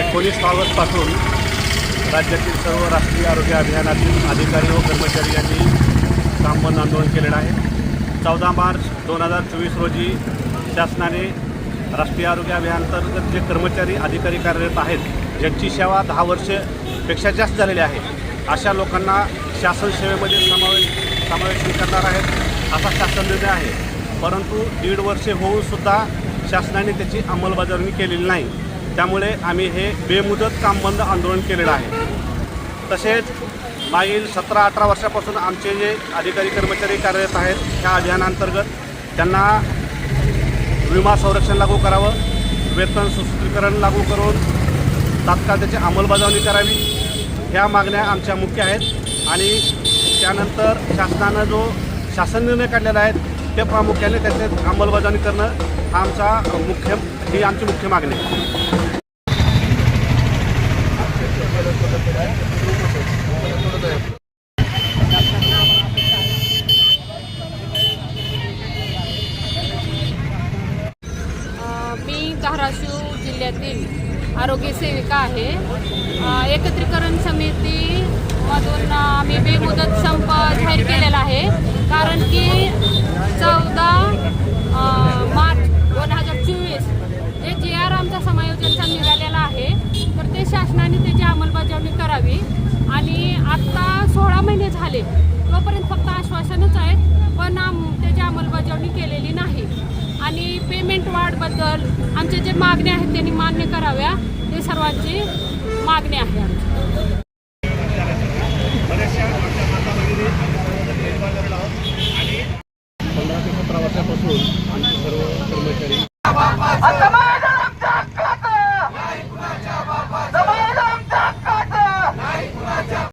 एकोणीस ऑगस्टपासून राज्यातील सर्व राष्ट्रीय आरोग्य अभियानातील अधिकारी व कर्मचारी यांनी काम बंद आंदोलन केलेलं आहे. चौदा मार्च दोन हजार चोवीस रोजी शासनाने राष्ट्रीय आरोग्य अभियानांतर्गत जे कर्मचारी अधिकारी कार्यरत आहेत ज्यांची सेवा दहा वर्षपेक्षा जास्त झालेली आहे अशा लोकांना शासन सेवेमध्ये समावेश समावेशन करणार आहेत असा शासन निर्णय आहे. परंतु दीड वर्षे होऊनसुद्धा शासनाने त्याची अंमलबजावणी केलेली नाही. त्यामुळे आम्ही हे बेमुदत काम बंद आंदोलन केलेलं आहे. तसेच मागील सतरा अठरा वर्षापासून आमचे जे अधिकारी कर्मचारी कार्यरत आहेत ह्या अभियानांतर्गत त्यांना विमा संरक्षण लागू करावं वेतन सुसूत्रीकरण लागू करून तात्काळ त्याची अंमलबजावणी करावी. ह्या मागण्या आमच्या मुख्य आहेत आणि त्यानंतर शासनानं जो शासन निर्णय काढलेला आहे ते प्रामुख्याने त्याचे अंमलबजावणी करणं हा आमचा मुख्य ही आमची मुख्य मागणी आहे. धाराशिव जिल्ह्यातील आरोग्य सेविका आहे. एकत्रीकरण समितीमधून आम्ही बेमुदत संप जाहीर केलेला आहे. कारण की चौदा मार्च दोन हजार चोवीस जे जे आर आमचा समायोजनचा निघालेला आहे तर ते शासनाने त्याची अंमलबजावणी करावी. आणि आत्ता सोळा महिने झाले तोपर्यंत फक्त आश्वासनच पेमेंट वाढबद्दल आमचे जे मागण्या आहेत त्यांनी मान्य कराव्या. हे सर्वांची मागणी आहे पंधरा ते सतरा वर्षापासून सर्व कर्मचारी